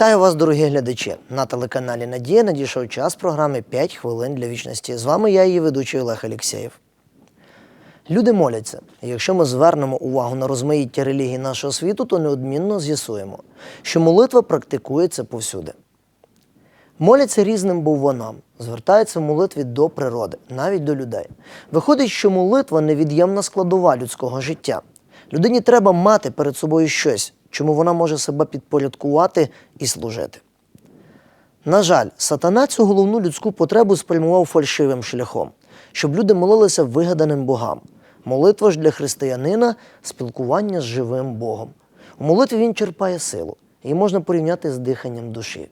Вітаю вас, дорогі глядачі! На телеканалі Надія надійшов час програми «5 хвилин для вічності. З вами я, її ведучий Олег Алєксєєв. Люди моляться. Якщо ми звернемо увагу на розмаїття релігій нашого світу, то неодмінно з'ясуємо, що молитва практикується повсюди. Моляться різним бовванам, звертаються в молитві до природи, навіть до людей. Виходить, що молитва невід'ємна складова людського життя. Людині треба мати перед собою щось, чому вона може себе підпорядкувати і служити. На жаль, сатана цю головну людську потребу спрямував фальшивим шляхом, щоб люди молилися вигаданим богам. Молитва ж для християнина спілкування з живим Богом. У молитві він черпає силу, її можна порівняти з диханням душі.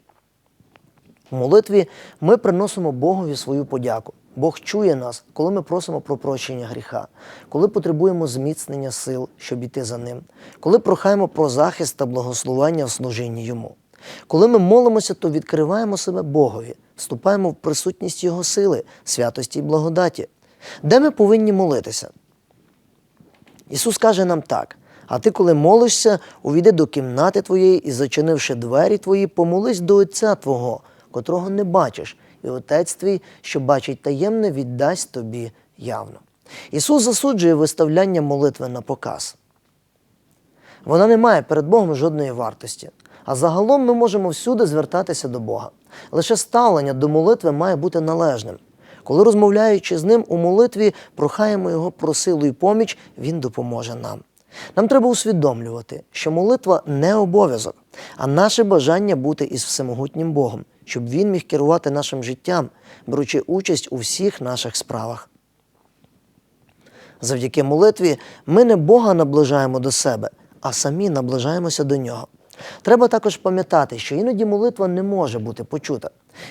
У молитві ми приносимо Богові свою подяку. Бог чує нас, коли ми просимо про прощення гріха, коли потребуємо зміцнення сил, щоб іти за ним, коли прохаємо про захист та благословення в служінні йому. Коли ми молимося, то відкриваємо себе Богові, вступаємо в присутність Його сили, святості і благодаті. Де ми повинні молитися? Ісус каже нам так: а ти, коли молишся, увійди до кімнати твоєї і, зачинивши двері твої, помолись до Отця Твого, котрого не бачиш, і Отець твій, що бачить таємне, віддасть тобі явно. Ісус засуджує виставляння молитви на показ. Вона не має перед Богом жодної вартості. А загалом ми можемо всюди звертатися до Бога. Лише ставлення до молитви має бути належним. Коли розмовляючи з ним у молитві, прохаємо Його про силу і поміч, Він допоможе нам. Нам треба усвідомлювати, що молитва не обов'язок, а наше бажання бути із всемогутнім Богом, щоб Він міг керувати нашим життям, беручи участь у всіх наших справах. Завдяки молитві ми не Бога наближаємо до себе, а самі наближаємося до нього. Треба також пам'ятати, що іноді молитва не може бути почута.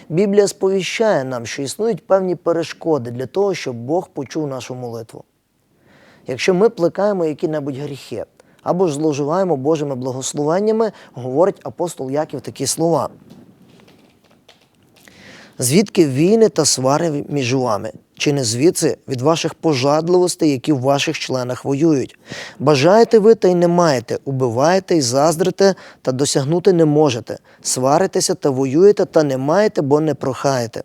Біблія сповіщає нам, що існують певні перешкоди для того, щоб Бог почув нашу молитву. Якщо ми плекаємо які-небудь гріхи або ж зловживаємо Божими благословеннями, говорить апостол Яків такі слова. Звідки війни та свари між вами? Чи не звідси від ваших пожадливостей, які в ваших членах воюють? Бажаєте ви та й не маєте, убиваєте й заздрите та досягнути не можете, сваритеся та воюєте та не маєте, бо не прохаєте.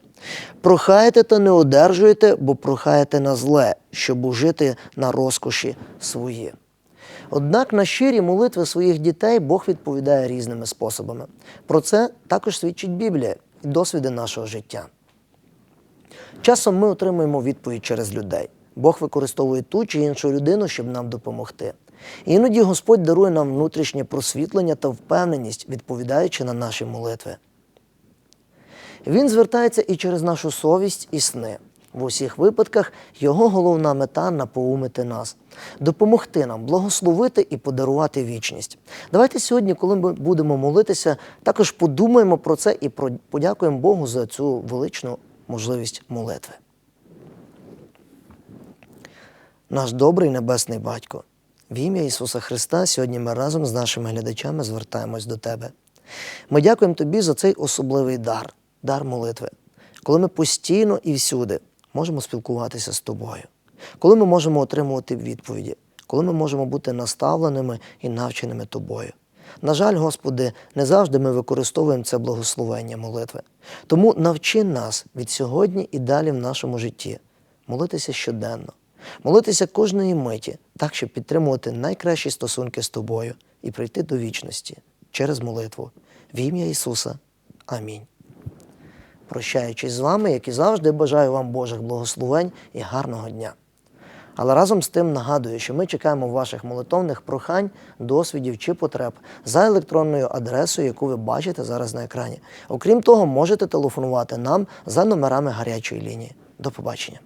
Прохаєте та не одержуєте, бо прохаєте на зле, щоб ужити на розкоші свої. Однак на щирі молитви своїх дітей Бог відповідає різними способами. Про це також свідчить Біблія і досвіди нашого життя. Часом ми отримуємо відповідь через людей. Бог використовує ту чи іншу людину, щоб нам допомогти. Іноді Господь дарує нам внутрішнє просвітлення та впевненість, відповідаючи на наші молитви. Він звертається і через нашу совість і сни. В усіх випадках його головна мета напоумити нас, допомогти нам, благословити і подарувати вічність. Давайте сьогодні, коли ми будемо молитися, також подумаємо про це і подякуємо Богу за цю величну можливість молитви. Наш добрий небесний батько, в ім'я Ісуса Христа, сьогодні ми разом з нашими глядачами звертаємось до Тебе. Ми дякуємо Тобі за цей особливий дар, дар молитви, коли ми постійно і всюди можемо спілкуватися з Тобою, коли ми можемо отримувати відповіді, коли ми можемо бути наставленими і навченими Тобою. На жаль, Господи, не завжди ми використовуємо це благословення молитви. Тому навчи нас від сьогодні і далі в нашому житті молитися щоденно, молитися кожної миті, так, щоб підтримувати найкращі стосунки з тобою і прийти до вічності через молитву. В ім'я Ісуса. Амінь. Прощаючись з вами, як і завжди, бажаю вам Божих благословень і гарного дня. Але разом з тим нагадую, що ми чекаємо ваших молитовних прохань, досвідів чи потреб за електронною адресою, яку ви бачите зараз на екрані. Окрім того, можете телефонувати нам за номерами гарячої лінії. До побачення.